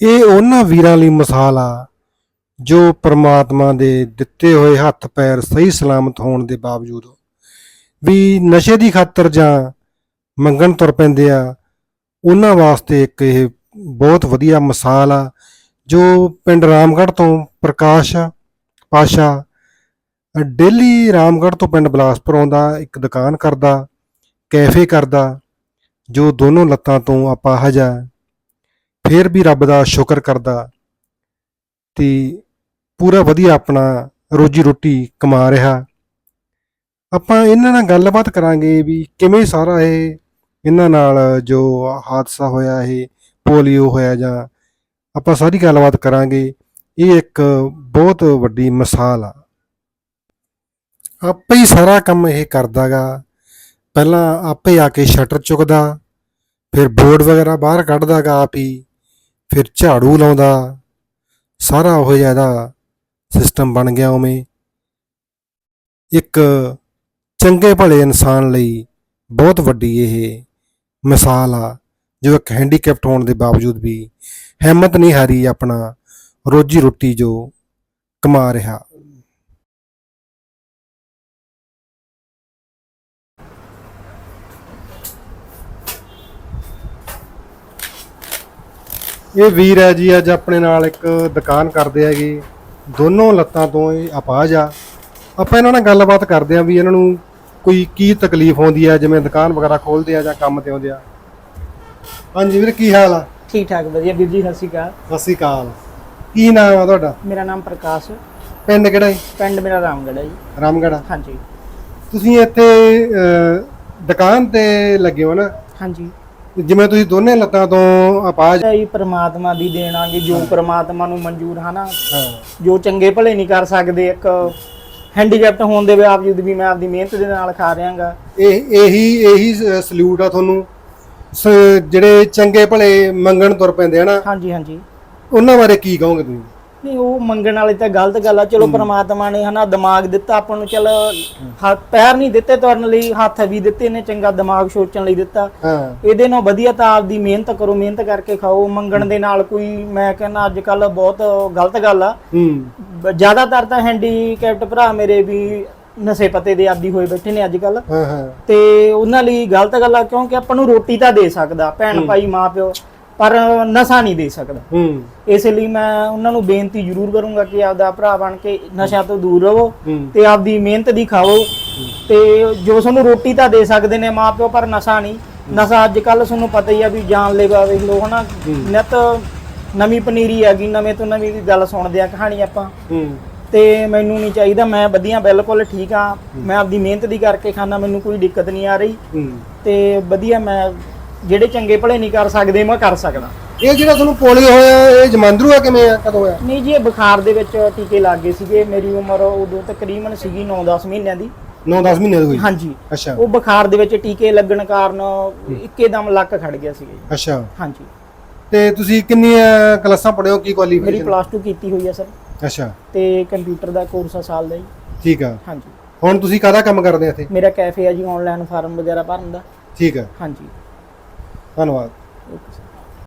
ਇਹ ਉਹਨਾਂ ਵੀਰਾਂ ਲਈ ਮਿਸਾਲ ਆ ਜੋ ਪ੍ਰਮਾਤਮਾ ਦੇ ਦਿੱਤੇ ਹੋਏ ਹੱਥ ਪੈਰ ਸਹੀ ਸਲਾਮਤ ਹੋਣ ਦੇ ਬਾਵਜੂਦ ਵੀ ਨਸ਼ੇ ਦੀ ਖਾਤਰ ਜਾਂ ਮੰਗਣ ਤੁਰ ਪੈਂਦੇ ਆ, ਉਹਨਾਂ ਵਾਸਤੇ ਇੱਕ ਇਹ ਬਹੁਤ ਵਧੀਆ ਮਿਸਾਲ ਆ ਜੋ ਪਿੰਡ ਰਾਮਗੜ੍ਹ ਤੋਂ ਪ੍ਰਕਾਸ਼ ਪਾਸ਼ਾ ਡੇਲੀ ਰਾਮਗੜ੍ਹ ਤੋਂ ਪਿੰਡ ਬਲਾਸਪੁਰ ਆਉਂਦਾ, ਇੱਕ ਦੁਕਾਨ ਕਰਦਾ, ਕੈਫੇ ਕਰਦਾ, ਜੋ ਦੋਨੋਂ ਲੱਤਾਂ ਤੋਂ ਅਪਾਹਜ ਆ। ਫਿਰ ਵੀ ਰੱਬ ਦਾ ਸ਼ੁਕਰ ਕਰਦਾ ਤੇ ਪੂਰਾ ਵਧੀਆ ਆਪਣਾ ਰੋਜੀ ਰੋਟੀ ਕਮਾ ਰਿਹਾ। ਆਪਾਂ ਇਹਨਾਂ ਨਾਲ ਗੱਲਬਾਤ ਕਰਾਂਗੇ ਵੀ ਕਿਵੇਂ ਸਾਰਾ ਇਹ ਇਹਨਾਂ ਨਾਲ ਜੋ ਹਾਦਸਾ ਹੋਇਆ, ਇਹ ਪੋਲੀਓ ਹੋਇਆ ਜਾਂ ਆਪਾਂ ਸਾਰੀ ਗੱਲਬਾਤ ਕਰਾਂਗੇ। ਇਹ ਇੱਕ ਬਹੁਤ ਵੱਡੀ ਮਿਸਾਲ ਆ। ਆਪੇ ਹੀ ਸਾਰਾ ਕੰਮ ਇਹ ਕਰਦਾਗਾ। ਪਹਿਲਾਂ ਆਪੇ ਆ ਕੇ ਸ਼ਟਰ ਚੁੱਕਦਾ, ਫਿਰ ਬੋਰਡ ਵਗੈਰਾ ਬਾਹਰ ਕੱਢਦਾਗਾ ਆਪ ਹੀ। ਫਿਰ ਝਾੜੂ ਲਾਉਂਦਾ। ਸਾਰਾ ਉਹ ਜ਼ਿਆਦਾ ਸਿਸਟਮ ਬਣ ਗਿਆ ਉਵੇਂ। ਇੱਕ ਚੰਗੇ ਭਲੇ ਇਨਸਾਨ ਲਈ ਬਹੁਤ ਵੱਡੀ ਇਹ ਮਿਸਾਲ ਆ, ਜੋ ਇੱਕ ਹੈਂਡੀਕੈਪਟ ਹੋਣ ਦੇ ਬਾਵਜੂਦ ਵੀ ਹਿੰਮਤ ਨਹੀਂ ਹਾਰੀ ਆਪਣਾ ਰੋਜੀ ਰੋਟੀ ਜੋ ਕਮਾ ਰਿਹਾ। ਇਹ ਵੀਰ ਹੈ ਜੀ ਅੱਜ ਆਪਣੇ ਨਾਲ ਇੱਕ ਦੁਕਾਨ ਕਰਦੇ ਹੈਗੇ। ਦੋਨੋਂ ਲੱਤਾਂ ਤੋਂ ਇਹ ਅਪਾਹਜ ਆ। ਆਪਾਂ ਇਹਨਾਂ ਨਾਲ ਗੱਲਬਾਤ ਕਰਦੇ ਆ ਵੀ ਇਹਨਾਂ ਨੂੰ ਕੋਈ ਕੀ ਤਕਲੀਫ ਆਉਂਦੀ ਆ ਜਿਵੇਂ ਦੁਕਾਨ ਵਗੈਰਾ ਖੋਲਦੇ ਆ ਜਾਂ ਕੰਮ ਤੇ ਆਉਂਦੇ ਆ। ਹਾਂਜੀ ਵੀਰ ਕੀ ਹਾਲ ਆ? ਠੀਕ ਠਾਕ ਵਧੀਆ ਵੀਰ ਜੀ ਸਤਿ ਸ਼੍ਰੀ ਅਕਾਲ। ਸਤਿ ਸ਼੍ਰੀ ਅਕਾਲ। ਕੀ ਨਾਮ ਆ ਤੁਹਾਡਾ? ਮੇਰਾ ਨਾਮ ਪ੍ਰਕਾਸ਼। ਪਿੰਡ ਕਿਹੜਾ ਹੈ ਪਿੰਡ ਮੇਰਾ ਰਾਮਗੜ੍ਹ ਹੈ ਜੀ। ਰਾਮਗੜਾ ਹਾਂਜੀ। ਤੁਸੀਂ ਇੱਥੇ ਦੁਕਾਨ ਤੇ ਲੱਗੇ ਹੋ ਨਾ? ਹਾਂਜੀ। ਜਿਵੇਂ ਤੁਸੀਂ ਦੋਨੇ ਲੱਤਾਂ ਤੋਂ ਅਪਾਹਜ ਇਹ ਪ੍ਰਮਾਤਮਾ ਦੀ ਦੇਣ ਆ ਕਿ ਜੋ ਪ੍ਰਮਾਤਮਾ ਨੂੰ ਮਨਜ਼ੂਰ ਹਨਾ ਜੋ ਚੰਗੇ ਭਲੇ ਨਹੀਂ ਕਰ ਸਕਦੇ ਇੱਕ ਹੈਂਡੀਕੈਪਟ ਹੋਣ ਦੇ ਬਾਵਜੂਦ ਵੀ ਮੈਂ ਆਪਦੀ ਮਿਹਨਤ ਦੇ ਨਾਲ ਖਾ ਰਿਹਾਗਾ। ਇਹ ਇਹੀ ਇਹੀ ਸਲੂਟ ਆ ਤੁਹਾਨੂੰ। ਸ- ਜਿਹੜੇ ਚੰਗੇ ਭਲੇ ਮੰਗਣ ਤੁਰ ਪੈਂਦੇ ਆ ਨਾ ਹਾਂਜੀ ਹਾਂਜੀ। ਉਹਨਾਂ ਬਾਰੇ ਕੀ ਕਹੋਗੇ ਤੁਸੀਂ? ਨਹੀਂ ਉਹ ਮੰਗਣ ਵਾਲੀ ਤਾਂ ਗਲਤ ਗੱਲ ਆ। ਚਲੋ ਪ੍ਰਮਾਤਮਾ ਨੇ ਹਨਾ ਦਿਮਾਗ ਦਿੱਤਾ ਆਪਾਂ ਨੂੰ ਚਲ ਹੱਥ ਪੈਰ ਨਹੀਂ ਦਿੱਤੇ ਤੁਰਨ ਲਈ ਹੱਥ ਵੀ ਦਿੱਤੇ ਨੇ ਚੰਗਾ ਦਿਮਾਗ ਸੋਚਣ ਲਈ ਦਿੱਤਾ। ਇਹਦੇ ਨਾਲ ਵਧੀਆ ਤਾਂ ਆਪਦੀ ਮਿਹਨਤ ਕਰੋ ਮਿਹਨਤ ਕਰਕੇ ਖਾਓ। ਮੰਗਣ ਦੇ ਨਾਲ ਕੋਈ ਮੈਂ ਕਹਿੰਦਾ ਅੱਜ ਕੱਲ ਬਹੁਤ ਗਲਤ ਗੱਲ ਆ। ਜ਼ਿਆਦਾਤਰ ਤਾਂ ਹੈਂਡੀਕੈਪਟ ਭਰਾ ਮੇਰੇ ਵੀ ਨਸ਼ੇ ਪਤੇ ਦੇ ਆਦੀ ਹੋਏ ਬੈਠੇ ਨੇ ਅੱਜ ਕੱਲ ਹਾਂ ਹਾਂ। ਤੇ ਉਹਨਾਂ ਲਈ ਗਲਤ ਗੱਲ ਆ ਕਿਉਂਕਿ ਆਪਾਂ ਨੂੰ ਰੋਟੀ ਤਾਂ ਦੇ ਸਕਦਾ। ਭੈਣ ਭਾਈ ਮਾਂ ਪਿਓ। ਪਰ ਨਸ਼ਾ ਨਹੀਂ ਦੇ ਸਕਦਾ। ਹੂੰ। ਇਸ ਲਈ ਮੈਂ ਉਹਨਾਂ ਨੂੰ ਬੇਨਤੀ ਜ਼ਰੂਰ ਕਰੂੰਗਾ ਕਿ ਆਪਦਾ ਭਰਾ ਬਣ ਕੇ ਨਸ਼ਿਆਂ ਤੋਂ ਦੂਰ ਰਹੋ ਤੇ ਆਪਦੀ ਮਿਹਨਤ ਦੀ ਖਾਓ। ਤੇ ਜੋ ਤੁਹਾਨੂੰ ਰੋਟੀ ਤਾਂ ਦੇ ਸਕਦੇ ਨੇ ਮਾਂ ਪਿਓ ਪਰ ਨਸ਼ਾ ਨਹੀਂ। ਨਸ਼ਾ ਅੱਜ ਕੱਲ ਤੁਹਾਨੂੰ ਪਤਾ ਹੀ ਆ ਵੀ ਜਾਨਲੇਵਾ ਵੇਖ ਲੋ ਹਨਾ? ਨਿਤ ਨਵੀਂ ਪਨੀਰੀ ਹੈਗੀ ਨਵੇਂ ਤੋਂ ਨਵੀਂ ਗੱਲ ਸੁਣਦੇ ਆ ਕਹਾਣੀ ਆਪਾਂ। ਹੂੰ। ਤੇ ਮੈਨੂੰ ਨਹੀਂ ਚਾਹੀਦਾ ਮੈਂ ਵਧੀਆ ਬਿਲਕੁਲ ਠੀਕ ਆ। ਮੈਂ ਆਪਦੀ ਮਿਹਨਤ ਦੀ ਕਰਕੇ ਖਾਣਾ ਮੈਨੂੰ ਕੋਈ ਦਿੱਕਤ ਨਹੀਂ ਆ ਰਹੀ। ਹੂੰ। ਤੇ ਵਧੀਆ ਮੈਂ ਜਿਹੜੇ ਚੰਗੇ ਭਲੇ ਨਹੀਂ ਕਰ ਸਕਦੇ ਮੈਂ ਕਰ ਸਕਦਾ। ਇਹ ਜਿਹੜਾ ਤੁਹਾਨੂੰ ਪੋਲੀਓ ਹੋਇਆ ਇਹ ਜਮਾਂਦਰੂ ਆ ਕਿਵੇਂ ਆ? ਕਦੋਂ ਹੋਇਆ? ਨਹੀਂ ਜੀ ਇਹ ਬੁਖਾਰ ਦੇ ਵਿੱਚ ਟੀਕੇ ਲੱਗ ਗਏ ਸੀਗੇ। ਮੇਰੀ ਉਮਰ ਉਦੋਂ ਤਕਰੀਬਨ ਸੀਗੀ 9-10 ਮਹੀਨਿਆਂ ਦੀ। 9-10 ਮਹੀਨੇ ਦੀ ਹੋਈ? ਹਾਂਜੀ। ਅੱਛਾ। ਉਹ ਬੁਖਾਰ ਦੇ ਵਿੱਚ ਟੀਕੇ ਲੱਗਣ ਕਾਰਨ ਇੱਕੇਦਮ ਲੱਕ ਖੜ ਗਿਆ ਸੀਗਾ ਜੀ। ਅੱਛਾ। ਹਾਂਜੀ। ਤੇ ਤੁਸੀਂ ਕਿੰਨੀਆਂ ਕਲਾਸਾਂ ਪੜ੍ਹੇ ਹੋ? ਕੀ ਮੇਰੀ ਕੁਆਲੀਫਿਕੇਸ਼ਨ ਪਲੱਸ 2 ਕੀਤੀ ਹੋਈ ਆ ਸਰ। ਅੱਛਾ। ਤੇ ਕੰਪਿਊਟਰ ਦਾ ਕੋਰਸ ਆ ਸਾਲ ਦਾ ਜੀ। ਠੀਕ ਆ। ਹਾਂਜੀ। ਹੁਣ ਤੁਸੀਂ ਕਾਹਦਾ ਕੰਮ ਕਰਦੇ ਆ ਇੱਥੇ? ਮੇਰਾ ਕੈਫੇ ਆ ਜੀ ਆਨਲਾਈਨ ਫਾਰਮ ਵਗੈਰਾ ਭਰਨ ਦਾ। ਠੀਕ ਆ। ਹਾਂਜੀ। ਧੰਨਵਾਦ। Okay sir.